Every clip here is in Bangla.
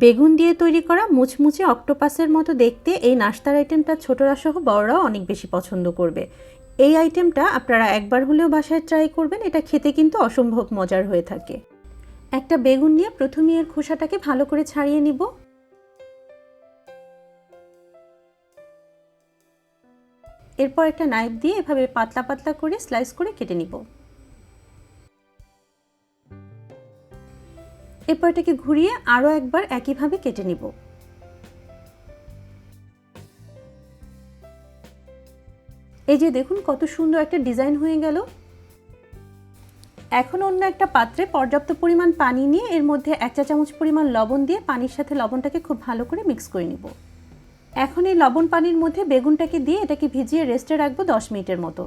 বেগুন দিয়ে তৈরি করা মুচমুচে অক্টোপাসের মতো দেখতে এই নাস্তার আইটেমটা ছোটরা সহ বড়রাও অনেক বেশি পছন্দ করবে। এই আইটেমটা আপনারা একবার হলেও বাসায় ট্রাই করবেন, এটা খেতে কিন্তু অসম্ভব মজার হয়ে থাকে। একটা বেগুন নিয়ে প্রথমে এর খোসাটাকে ভালো করে ছাড়িয়ে নিব। এরপর একটা নাইফ দিয়ে এভাবে পাতলা পাতলা করে স্লাইস করে কেটে নিব। এরপর এটাকে ঘুরিয়ে আরও একবার একইভাবে কেটে নিব। এই যে দেখুন কত সুন্দর একটা ডিজাইন হয়ে গেল। এখন অন্য একটা পাত্রে পর্যাপ্ত পরিমাণ পানি নিয়ে এর মধ্যে এক চা চামচ পরিমাণ লবণ দিয়ে পানির সাথে লবণটাকে খুব ভালো করে মিক্স করে নিব। এখন এই লবণ পানির মধ্যে বেগুনটাকে দিয়ে এটাকে ভিজিয়ে রেস্টে রাখব দশ মিনিটের মতো।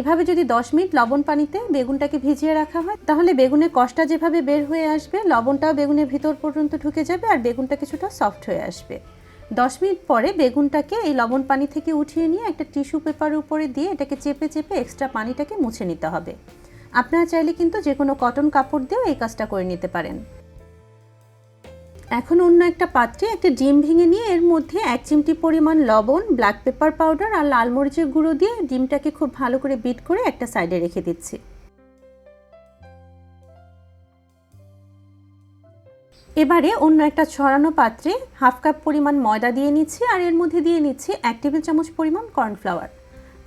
এভাবে যদি দশ মিনিট লবণ পানিতে বেগুনটাকে ভিজিয়ে রাখা হয়, তাহলে বেগুনের কষটা যেভাবে বের হয়ে আসবে, লবণটাও বেগুনের ভিতর পর্যন্ত ঢুকে যাবে আর বেগুনটা কিছুটা সফট হয়ে আসবে। দশ মিনিট পরে বেগুনটাকে এই লবণ পানি থেকে উঠিয়ে নিয়ে একটা টিস্যু পেপারের উপরে দিয়ে এটাকে চেপে চেপে এক্সট্রা পানিটাকে মুছে নিতে হবে। আপনারা চাইলে কিন্তু যে কোনো কটন কাপড় দিয়েও এই কাজটা করে নিতে পারেন। এখন অন্য একটা পাত্রে একটা ডিম ভেঙে নিয়ে এর মধ্যে এক চিমটি পরিমাণ লবণ ব্ল্যাক পেপার পাউডার আর লাল মরিচের গুঁড়ো দিয়ে ডিমটাকে খুব ভালো করে বিট করে একটা সাইডে রেখে দিচ্ছি। এবারে অন্য একটা ছড়ানো পাত্রে হাফ কাপ পরিমাণ ময়দা দিয়ে নিচ্ছি আর এর মধ্যে দিয়ে নিচ্ছি এক টেবিল চামচ পরিমাণ কর্নফ্লাওয়ার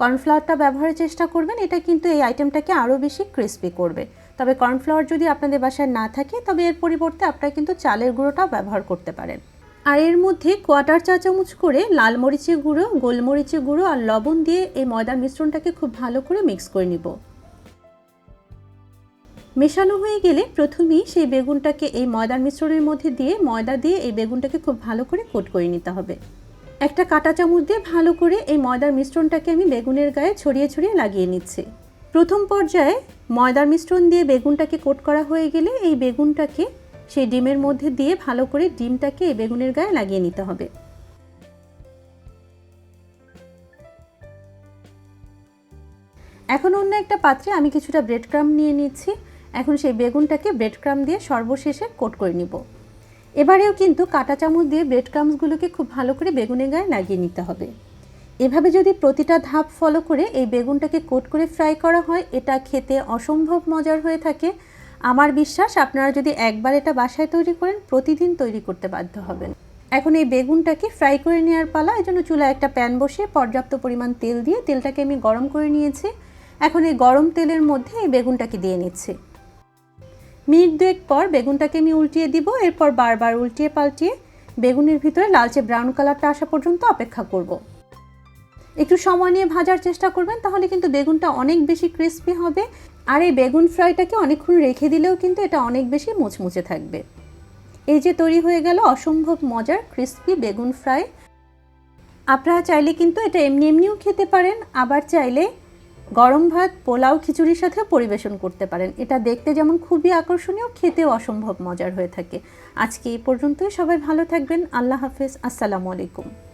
কর্নফ্লাওয়ারটা ব্যবহারের চেষ্টা করবেন, এটা কিন্তু এই আইটেমটাকে আরও বেশি ক্রিস্পি করবে। তবে কর্নফ্লাওয়ার যদি আপনাদের বাসায় না থাকে, তবে এর পরিবর্তে আপনারা কিন্তু চালের গুঁড়োটাও ব্যবহার করতে পারেন। আর এর মধ্যে কোয়াটার চা চামচ করে লাল মরিচের গুঁড়ো গোলমরিচের গুঁড়ো আর লবণ দিয়ে এই ময়দার মিশ্রণটাকে খুব ভালো করে মিক্স করে নিব। মেশানো হয়ে গেলে প্রথমেই সেই বেগুনটাকে এই ময়দার মিশ্রণের মধ্যে দিয়ে ময়দা দিয়ে এই বেগুনটাকে খুব ভালো করে কোট করে নিতে হবে। একটা কাঁটা চামচ দিয়ে ভালো করে এই ময়দার মিশ্রণটাকে আমি বেগুনের গায়ে ছড়িয়ে ছড়িয়ে লাগিয়ে নিচ্ছি। প্রথম পর্যায়ে ময়দার মিশ্রণ দিয়ে বেগুনটাকে কোট করা হয়ে গেলে এই বেগুনটাকে সেই ডিমের মধ্যে দিয়ে ভালো করে ডিমটাকে এই বেগুনের গায়ে লাগিয়ে নিতে হবে। এখন অন্য একটা পাত্রে আমি কিছুটা ব্রেড ক্রাম নিয়ে নিচ্ছি। এখন সেই বেগুনটাকে ব্রেড ক্রাম দিয়ে সর্বশেষে কোট করে নিব। এবারেও কিন্তু কাঁটা চামচ দিয়ে ব্রেড ক্রামসগুলোকে খুব ভালো করে বেগুনের গায়ে লাগিয়ে নিতে হবে। এভাবে যদি প্রতিটা ধাপ ফলো করে এই বেগুনটাকে কোট করে ফ্রাই করা হয়, এটা খেতে অসম্ভব মজার হয়ে থাকে। আমার বিশ্বাস, আপনারা যদি একবার এটা বাসায় তৈরি করেন, প্রতিদিন তৈরি করতে বাধ্য হবেন। এখন এই বেগুনটাকে ফ্রাই করে নেওয়ার পালা, এই জন্য চুলায় একটা প্যান বসিয়ে পর্যাপ্ত পরিমাণ তেল দিয়ে তেলটাকে আমি গরম করে নিয়েছি। এখন এই গরম তেলের মধ্যে এই বেগুনটাকে দিয়ে নিচ্ছি। মিনিট দুয়েক পর বেগুনটাকে আমি উল্টিয়ে দিব, এরপর বারবার উল্টিয়ে পাল্টিয়ে বেগুনের ভিতরে লালচে ব্রাউন কালারটা আসা পর্যন্ত অপেক্ষা করব। একটু সময় নিয়ে ভাজার চেষ্টা করবেন, তাহলে কিন্তু বেগুনটা অনেক বেশি ক্রিস্পি হবে। আর এই বেগুন ফ্রাইটাকে অনেকক্ষণ রেখে দিলেও কিন্তু এটা অনেক বেশি মুচমুচে থাকবে। এই যে তৈরি হয়ে গেল অসম্ভব মজার ক্রিস্পি বেগুন ফ্রাই আপনারা চাইলে কিন্তু এটা এমনি এমনিও খেতে পারেন, আবার চাইলে গরম ভাত, পোলাও, খিচুড়ির সাথেও পরিবেশন করতে পারেন। এটা দেখতে যেমন খুবই আকর্ষণীয়, খেতেও অসম্ভব মজার হয়ে থাকে। আজকে এই পর্যন্তই। সবাই ভালো থাকবেন। আল্লাহ হাফেজ। আসসালামু আলাইকুম।